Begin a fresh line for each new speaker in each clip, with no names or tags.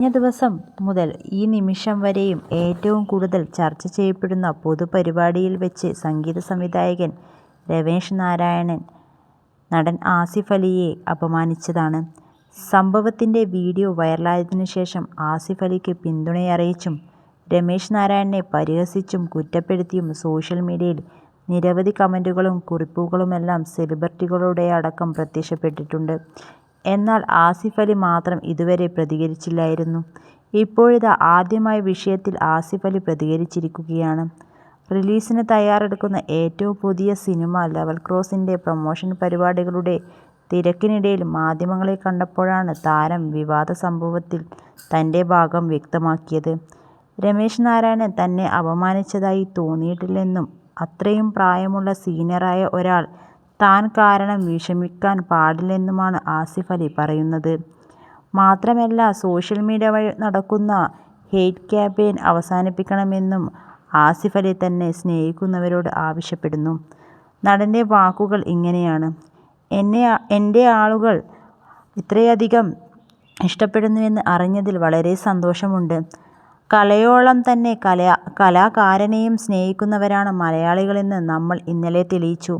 കഴിഞ്ഞ ദിവസം മുതൽ ഈ നിമിഷം വരെയും ഏറ്റവും കൂടുതൽ ചർച്ച ചെയ്യപ്പെടുന്ന പൊതുപരിപാടിയിൽ വെച്ച് സംഗീത സംവിധായകൻ രമേശ് നാരായണൻ നടൻ ആസിഫ് അലിയെ അപമാനിച്ചതാണ്. സംഭവത്തിന്റെ വീഡിയോ വൈറലായതിനു ശേഷം ആസിഫ് അലിക്ക് പിന്തുണയറിയിച്ചും രമേശ് നാരായണനെ പരിഹസിച്ചും കുറ്റപ്പെടുത്തിയും സോഷ്യൽ മീഡിയയിൽ നിരവധി കമന്റുകളും കുറിപ്പുകളുമെല്ലാം സെലിബ്രിറ്റികളുടെ അടക്കം പ്രത്യക്ഷപ്പെട്ടിട്ടുണ്ട്. എന്നാൽ ആസിഫ് അലി മാത്രം ഇതുവരെ പ്രതികരിച്ചില്ലായിരുന്നു. ഇപ്പോഴിതാ ആദ്യമായി വിഷയത്തിൽ ആസിഫ് അലി പ്രതികരിച്ചിരിക്കുകയാണ്. റിലീസിന് തയ്യാറെടുക്കുന്ന ഏറ്റവും പുതിയ സിനിമ ലെവൽ ക്രോസിന്റെ പ്രൊമോഷൻ പരിപാടികളുടെ തിരക്കിനിടയിൽ മാധ്യമങ്ങളെ കണ്ടപ്പോഴാണ് താരം വിവാദ സംഭവത്തിൽ തന്റെ ഭാഗം വ്യക്തമാക്കിയത്. രമേശ് നാരായണൻ തന്നെ അപമാനിച്ചതായി തോന്നിയിട്ടില്ലെന്നും അത്രയും പ്രായമുള്ള സീനിയറായ ഒരാൾ താൻ കാരണം വിഷമിക്കാൻ പാടില്ലെന്നുമാണ് ആസിഫ് അലി പറയുന്നത്. മാത്രമല്ല സോഷ്യൽ മീഡിയ വഴി നടക്കുന്ന ഹെയ്റ്റ് ക്യാമ്പയിൻ അവസാനിപ്പിക്കണമെന്നും ആസിഫ് അലി തന്നെ സ്നേഹിക്കുന്നവരോട് ആവശ്യപ്പെടുന്നു. നടന്റെ വാക്കുകൾ ഇങ്ങനെയാണ്. എന്റെ ആളുകൾ ഇത്രയധികം ഇഷ്ടപ്പെടുന്നുവെന്ന് അറിഞ്ഞതിൽ വളരെ സന്തോഷമുണ്ട്. കലയോളം തന്നെ കലാകാരനെയും സ്നേഹിക്കുന്നവരാണ് മലയാളികളെന്ന് നമ്മൾ ഇന്നലെ തെളിയിച്ചു.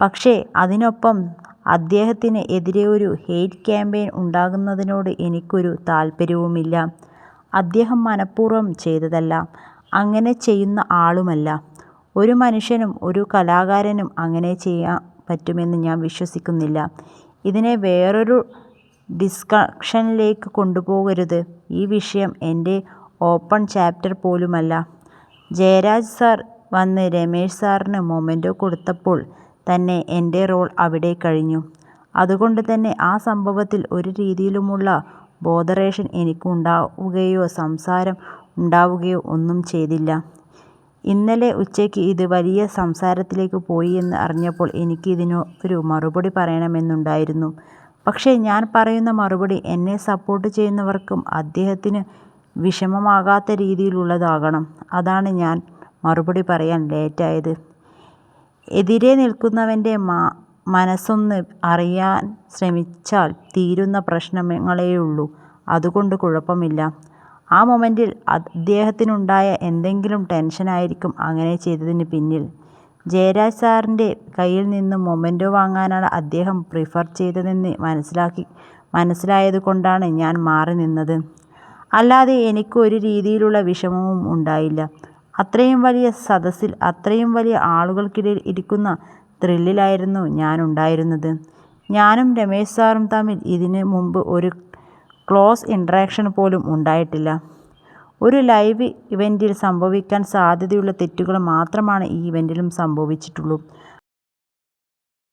പക്ഷേ അതിനൊപ്പം അദ്ദേഹത്തിന് എതിരെ ഒരു ഹെയ്റ്റ് ക്യാമ്പയിൻ ഉണ്ടാകുന്നതിനോട് എനിക്കൊരു താൽപര്യവുമില്ല. അദ്ദേഹം മനഃപൂർവം ചെയ്തതല്ല. അങ്ങനെ ചെയ്യുന്ന ആളുമല്ല. ഒരു മനുഷ്യനും ഒരു കലാകാരനും അങ്ങനെ ചെയ്യാൻ പറ്റുമെന്ന് ഞാൻ വിശ്വസിക്കുന്നില്ല. ഇതിനെ വേറൊരു ഡിസ്കഷനിലേക്ക് കൊണ്ടുപോകരുത്. ഈ വിഷയം എന്റെ ഓപ്പൺ ചാപ്റ്റർ പോലുമല്ല. ജയരാജ് സാർ വന്ന് രമേശ് സാറിന് മൊമെന്റോ കൊടുത്തപ്പോൾ തന്നെ എന്റെ റോൾ അവിടെ കഴിഞ്ഞു. അതുകൊണ്ട് തന്നെ ആ സംഭവത്തിൽ ഒരു രീതിയിലുമുള്ള ബോധറേഷൻ എനിക്ക് ഉണ്ടാവുകയോ സംസാരം ഉണ്ടാവുകയോ ഒന്നും ചെയ്തില്ല. ഇന്നലെ ഉച്ചയ്ക്ക് ഇത് വലിയ സംസാരത്തിലേക്ക് പോയി എന്ന് അറിഞ്ഞപ്പോൾ എനിക്ക് ഇതിനൊരു മറുപടി പറയണമെന്നുണ്ടായിരുന്നു. പക്ഷേ ഞാൻ പറയുന്ന മറുപടി എന്നെ സപ്പോർട്ട് ചെയ്യുന്നവർക്കും അദ്ദേഹത്തിന് വിഷമമാകാത്ത രീതിയിലുള്ളതാകണം. അതാണ് ഞാൻ മറുപടി പറയാൻ ലേറ്റായത്. എതിരെ നിൽക്കുന്നവന്റെ മനസ്സൊന്ന് അറിയാൻ ശ്രമിച്ചാൽ തീരുന്ന പ്രശ്നങ്ങളേയുള്ളൂ. അതുകൊണ്ട് കുഴപ്പമില്ല. ആ മൊമെന്റിൽ അദ്ദേഹത്തിനുണ്ടായ എന്തെങ്കിലും ടെൻഷനായിരിക്കും അങ്ങനെ ചെയ്തതിന് പിന്നിൽ. ജയരാജ് സാറിന്റെ കയ്യിൽ നിന്നും മൊമെന്റോ വാങ്ങാനാണ് അദ്ദേഹം പ്രിഫർ ചെയ്തതെന്ന് മനസ്സിലാക്കി മനസ്സിലായത് കൊണ്ടാണ് ഞാൻ മാറി നിന്നത്. അല്ലാതെ എനിക്ക് ഒരു രീതിയിലുള്ള വിഷമവും ഉണ്ടായില്ല. അത്രയും വലിയ സദസ്സിൽ അത്രയും വലിയ ആളുകൾക്കിടയിൽ ഇരിക്കുന്ന ത്രില്ലിലായിരുന്നു ഞാനുണ്ടായിരുന്നത്. ഞാനും രമേശ് സാറും തമ്മിൽ ഇതിന് മുമ്പ് ഒരു ക്ലോസ് ഇൻട്രാക്ഷൻ പോലും ഉണ്ടായിട്ടില്ല. ഒരു ലൈവ് ഇവന്റിൽ സംഭവിക്കാൻ സാധ്യതയുള്ള തെറ്റുകൾ മാത്രമാണ് ഈ ഇവന്റിലും സംഭവിച്ചിട്ടുള്ളൂ.